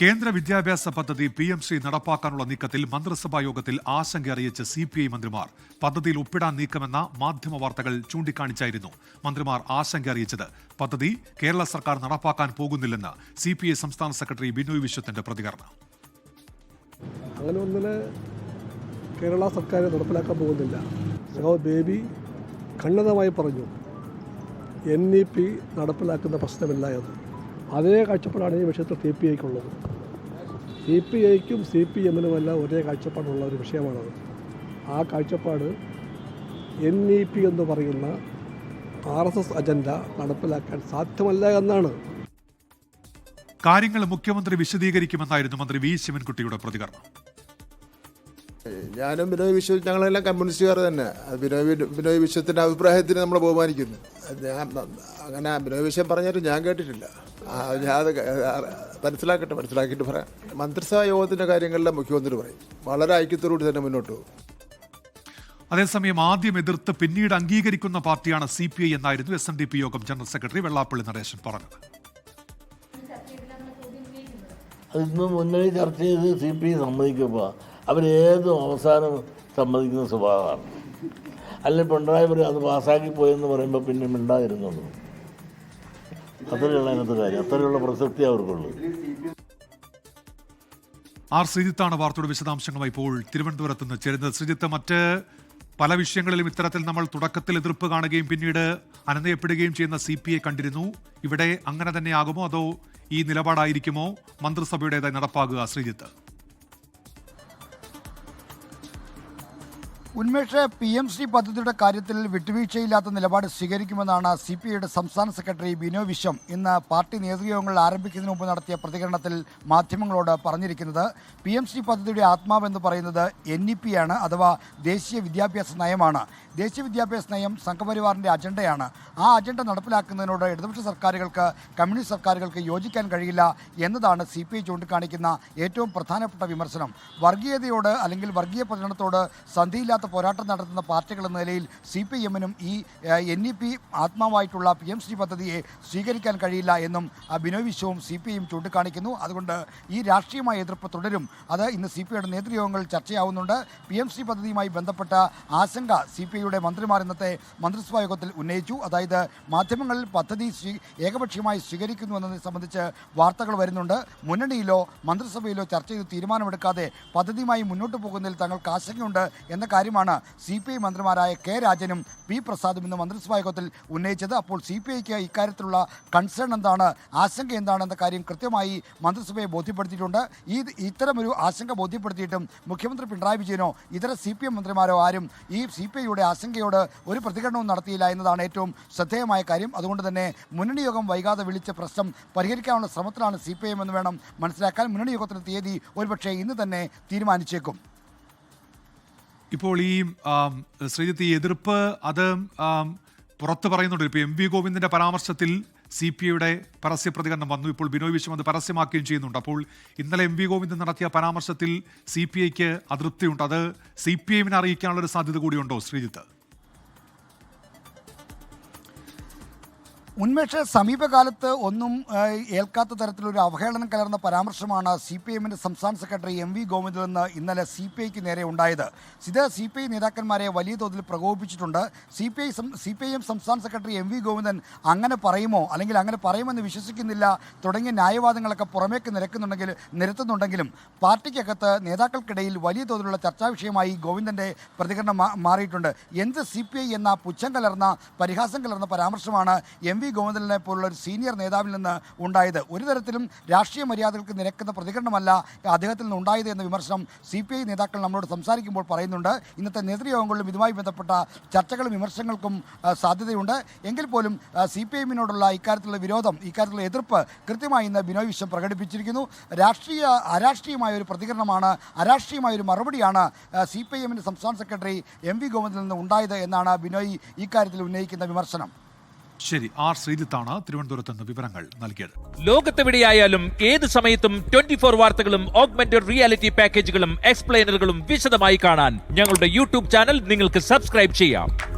കേന്ദ്ര വിദ്യാഭ്യാസ പദ്ധതി പി എം സി നടപ്പാക്കാനുള്ള നീക്കത്തിൽ മന്ത്രിസഭാ യോഗത്തിൽ ആശങ്ക അറിയിച്ച സി പി ഐ മന്ത്രിമാർ. പദ്ധതിയിൽ ഒപ്പിടാൻ നീക്കമെന്ന മാധ്യമ വാർത്തകൾ ചൂണ്ടിക്കാണിച്ചായിരുന്നു മന്ത്രിമാർ ആശങ്ക അറിയിച്ചത്. പദ്ധതി കേരള സർക്കാർ നടപ്പാക്കാൻ പോകുന്നില്ലെന്ന് സി പി ഐ സംസ്ഥാന സെക്രട്ടറി ബിനോയ് വിശ്വത്തിന്റെ പ്രതികരണം. അങ്ങനെ ഒന്നിനെ കേരള സർക്കാർ നടപ്പിലാക്കാൻ പോകുന്നില്ല. ബേബി ഖണ്ഡിതമായി പറഞ്ഞു എൻ ഇ പി നടപ്പിലാക്കുന്ന പ്രശ്നമില്ല എന്ന്. അതേ കാഴ്ചപ്പാടാണ് ഈ വിഷയത്തിൽ സി പി ഐക്കുള്ളത്. സി പി ഐക്കും സി പി എമ്മിനുമെല്ലാം ഒരേ കാഴ്ചപ്പാടുള്ള ഒരു വിഷയമാണത്. ആ കാഴ്ചപ്പാട് എൻ ഇ പി എന്ന് പറയുന്ന ആർ എസ് എസ് അജണ്ട നടപ്പിലാക്കാൻ സാധ്യമല്ല എന്നാണ്. കാര്യങ്ങൾ മുഖ്യമന്ത്രി വിശദീകരിക്കുമെന്നായിരുന്നു മന്ത്രി വി ശിവൻകുട്ടിയുടെ പ്രതികരണം. ഞാനും ബിനോയ് വിശ്വം ഞങ്ങളെല്ലാം കമ്മ്യൂണിസ്റ്റുകാർ തന്നെ. അത് ബിനോയ് ബിനോയ് വിശ്വത്തിന്റെ അഭിപ്രായത്തിന് നമ്മൾ ബഹുമാനിക്കുന്നു. അങ്ങനെ ബിനോയ് വിശ്വം പറഞ്ഞിട്ട് ഞാൻ കേട്ടിട്ടില്ല. അത് മനസ്സിലാക്കട്ടെ മനസ്സിലാക്കിയിട്ട് പറയാം. മന്ത്രിസഭാ യോഗത്തിന്റെ കാര്യങ്ങളിലെ മുഖ്യമന്ത്രി പറയും. വളരെ ഐക്യത്തോടുകൂടി തന്നെ മുന്നോട്ട് പോകും. അതേസമയം ആദ്യം എതിർത്ത് പിന്നീട് അംഗീകരിക്കുന്ന പാർട്ടിയാണ് സി പി ഐ എന്നായിരുന്നു എസ് എൻ ഡി പി യോഗം ജനറൽ സെക്രട്ടറി വെള്ളാപ്പള്ളി നടേശൻ പറഞ്ഞത്. അതിന്ന് മുന്നണി ചർച്ച ചെയ്ത് സി പി ഐ സമ്മതിക്കുമ്പോൾ അവരേതും അവസാനം സമ്മതിക്കുന്ന സ്വഭാവമാണ്. അല്ലെങ്കിൽ പിണറായി പറയും അത് പാസ്സാക്കി പോയെന്ന് പറയുമ്പോൾ പിന്നെ മിണ്ടാതിരുന്നു? അത്രയുള്ള അതിനകത്ത് കാര്യം. അത്രയുള്ള പ്രസക്തി അവർക്കുള്ളൂ. ആർ ശ്രീജിത്താണ് വാർത്തയുടെ വിശദാംശങ്ങളുമായി ഇപ്പോൾ തിരുവനന്തപുരത്ത് നിന്ന് ചേരുന്നത്. ശ്രീജിത്ത് മറ്റ് പല വിഷയങ്ങളിലും ഇത്തരത്തിൽ നമ്മൾ തുടക്കത്തിൽ എതിർപ്പ് കാണുകയും പിന്നീട് അനന്തയപ്പെടുകയും ചെയ്യുന്ന സി പി ഐ കണ്ടിരുന്നു. ഇവിടെ അങ്ങനെ തന്നെയാകുമോ അതോ ഈ നിലപാടായിരിക്കുമോ? മന്ത്രിസഭയുടേതായി നടപ്പാകുക Sreejith. Unmesh P M C പദ്ധതിയുടെ കാര്യത്തിൽ വിട്ടുവീഴ്ചയില്ലാത്ത നിലപാട് സ്വീകരിക്കുമെന്നാണ് സി പി ഐയുടെ സംസ്ഥാന സെക്രട്ടറി ബിനോ വിശ്വം ഇന്ന് പാർട്ടി നേതൃയോഗങ്ങൾ ആരംഭിക്കുന്നതിന് മുമ്പ് നടത്തിയ പ്രതികരണത്തിൽ മാധ്യമങ്ങളോട് പറഞ്ഞിരിക്കുന്നത്. പി എം സി പദ്ധതിയുടെ ആത്മാവെന്ന് പറയുന്നത് എൻ ഇ പി ആണ് അഥവാ ദേശീയ വിദ്യാഭ്യാസ നയമാണ്. ദേശീയ വിദ്യാഭ്യാസ നയം സംഘപരിവാറിന്റെ അജണ്ടയാണ്. ആ അജണ്ട നടപ്പിലാക്കുന്നതിനോട് ഇടതുപക്ഷ സർക്കാരുകൾക്ക് കമ്മ്യൂണിസ്റ്റ് സർക്കാരുകൾക്ക് യോജിക്കാൻ കഴിയില്ല എന്നതാണ് സി പി ഐ ചൂണ്ടിക്കാണിക്കുന്ന ഏറ്റവും പ്രധാനപ്പെട്ട വിമർശനം. വർഗീയതയോട് അല്ലെങ്കിൽ വർഗീയ പ്രചരണത്തോട് സന്ധിയില്ലാത്ത പോരാട്ടം നടത്തുന്ന പാർട്ടികൾ എന്ന നിലയിൽ സി പി എമ്മിനും ഈ എൻ ഇ പി ആത്മാവായിട്ടുള്ള പി എം ശ്രീ പദ്ധതിയെ സ്വീകരിക്കാൻ കഴിയില്ല എന്നും ബിനോയ് വിശ്വവും സി പി ഐയും ചൂണ്ടിക്കാണിക്കുന്നു. അതുകൊണ്ട് ഈ രാഷ്ട്രീയമായ എതിർപ്പ് തുടരും. അത് ഇന്ന് സി പി ഐയുടെ നേതൃയോഗങ്ങളിൽ ചർച്ചയാവുന്നുണ്ട്. പി എം ശ്രീ പദ്ധതിയുമായി ബന്ധപ്പെട്ട ആശങ്ക സി പി ഐയുടെ മന്ത്രിമാർ ഇന്നത്തെ മന്ത്രിസഭാ യോഗത്തിൽ ഉന്നയിച്ചു. അതായത് മാധ്യമങ്ങളിൽ പദ്ധതി ഏകപക്ഷീയമായി സ്വീകരിക്കുന്നു എന്നതിനെ സംബന്ധിച്ച് വാർത്തകൾ വരുന്നുണ്ട്. മുന്നണിയിലോ മന്ത്രിസഭയിലോ ചർച്ച ചെയ്ത് തീരുമാനമെടുക്കാതെ പദ്ധതിയുമായി മുന്നോട്ട് പോകുന്നതിൽ തങ്ങൾക്ക് ആശങ്കയുണ്ട് എന്ന കാര്യമാണ് സി പി ഐ മന്ത്രിമാരായ കെ രാജനും പി പ്രസാദും ഇന്ന് മന്ത്രിസഭാ യോഗത്തിൽ ഉന്നയിച്ചത്. അപ്പോൾ സി പി ഐക്ക് ഇക്കാര്യത്തിലുള്ള കൺസേൺ എന്താണ്? ആശങ്ക എന്താണെന്ന കാര്യം കൃത്യമായി മന്ത്രിസഭയെ ബോധ്യപ്പെടുത്തിയിട്ടുണ്ട്. ഈ ഇത്തരമൊരു ആശങ്ക ബോധ്യപ്പെടുത്തിയിട്ടും മുഖ്യമന്ത്രി പിണറായി വിജയനോ ഇതര സി പി എം മന്ത്രിമാരോ ആരും ഈ സി പി ഐയുടെ ആശങ്കയോട് ഒരു പ്രതികരണവും നടത്തിയില്ല എന്നതാണ് ഏറ്റവും ശ്രദ്ധേയമായ കാര്യം. അതുകൊണ്ട് തന്നെ മുന്നണി യോഗം വൈകാതെ വിളിച്ച പ്രശ്നം പരിഹരിക്കാനുള്ള ശ്രമത്തിലാണ് സി പി ഐ എന്ന് വേണം മനസ്സിലാക്കാൻ. മുന്നണി യോഗത്തിന് തീയതി ഒരുപക്ഷെ ഇന്ന് തന്നെ തീരുമാനിച്ചേക്കും. ഇപ്പോൾ ഈ ശ്രീജിത്ത് ഈ എതിർപ്പ് അത് പുറത്ത് പറയുന്നുണ്ട്. ഇപ്പോൾ എം വി ഗോവിന്ദന്റെ പരാമർശത്തിൽ സി പി ഐയുടെ പരസ്യ പ്രതികരണം വന്നു. ഇപ്പോൾ ബിനോയ് വിശ്വം അത് പരസ്യമാക്കുകയും ചെയ്യുന്നുണ്ട്. അപ്പോൾ ഇന്നലെ എം വി ഗോവിന്ദൻ നടത്തിയ പരാമർശത്തിൽ സി പി ഐക്ക് അതൃപ്തിയുണ്ട്. അത് സി പി ഐവിനെ അറിയിക്കാനുള്ള ഒരു സാധ്യത കൂടിയുണ്ടോ ശ്രീജിത്ത്? ഉന്മേഷ സമീപകാലത്ത് ഒന്നും ഏൽക്കാത്ത തരത്തിലൊരു അവഹേളനം കലർന്ന പരാമർശമാണ് സി പി എമ്മിന്റെ സംസ്ഥാന സെക്രട്ടറി എം വി ഗോവിന്ദിൽ നിന്ന് ഇന്നലെ സി പി ഐക്ക് നേരെ ഉണ്ടായത്. ഇത് സി പി ഐ നേതാക്കന്മാരെ വലിയ തോതിൽ പ്രകോപിപ്പിച്ചിട്ടുണ്ട്. C P I C P I M സംസ്ഥാന സെക്രട്ടറി എം വി ഗോവിന്ദൻ അങ്ങനെ പറയുമോ? അല്ലെങ്കിൽ അങ്ങനെ പറയുമെന്ന് വിശ്വസിക്കുന്നില്ല. തുടങ്ങിയ ന്യായവാദങ്ങളൊക്കെ പുറമേക്ക് നിരക്കുന്നുണ്ടെങ്കിൽ നിരത്തുന്നുണ്ടെങ്കിലും പാർട്ടിക്കകത്ത് നേതാക്കൾക്കിടയിൽ വലിയ തോതിലുള്ള ചർച്ചാ വിഷയമായി ഗോവിന്ദന്റെ പ്രതികരണം മാറിയിട്ടുണ്ട്. എന്ത് സി പി ഐ എന്ന പുച്ഛം കലർന്ന പരിഹാസം കലർന്ന പരാമർശമാണ് എം വി ഗോവിന്ദനെ പോലുള്ള ഒരു സീനിയർ നേതാവിൽ നിന്ന് ഉണ്ടായത്. ഒരു തരത്തിലും രാഷ്ട്രീയ മര്യാദകൾക്ക് നിരക്കുന്ന പ്രതികരണമല്ല അദ്ദേഹത്തിൽ നിന്ന് ഉണ്ടായത് എന്ന വിമർശനം സി പി ഐ നേതാക്കൾ നമ്മളോട് സംസാരിക്കുമ്പോൾ പറയുന്നുണ്ട്. ഇന്നത്തെ നേതൃയോഗങ്ങളിലും ഇതുമായി ബന്ധപ്പെട്ട ചർച്ചകളും വിമർശനങ്ങൾക്കും സാധ്യതയുണ്ട്. എങ്കിൽ പോലും സി പി എമ്മിനോടുള്ള ഇക്കാര്യത്തിലുള്ള വിരോധം ഇക്കാര്യത്തിലുള്ള എതിർപ്പ് കൃത്യമായി ഇന്ന് ബിനോയ് വിശ്വം പ്രകടിപ്പിച്ചിരിക്കുന്നു. രാഷ്ട്രീയ അരാഷ്ട്രീയമായ ഒരു പ്രതികരണമാണ് അരാഷ്ട്രീയമായ ഒരു മറുപടിയാണ് സി പി ഐ എമ്മിന്റെ സംസ്ഥാന സെക്രട്ടറി എം വി ഗോവിന്ദിൽ നിന്ന് ഉണ്ടായത് എന്നാണ് ബിനോയ് ഇക്കാര്യത്തിൽ ഉന്നയിക്കുന്ന വിമർശനം. ശരി ആർ ശ്രീജിത്താണ് തിരുവനന്തപുരത്ത് നിന്ന് വിവരങ്ങൾ നൽകിയത്. ലോകത്തെവിടെയായാലും ഏത് സമയത്തും ട്വന്റി ഫോർ വാർത്തകളും ഓഗ്മെന്റഡ് റിയാലിറ്റി പാക്കേജുകളും എക്സ്പ്ലെയിനറുകളും വിശദമായി കാണാൻ ഞങ്ങളുടെ യൂട്യൂബ് ചാനൽ നിങ്ങൾക്ക് സബ്സ്ക്രൈബ് ചെയ്യാം.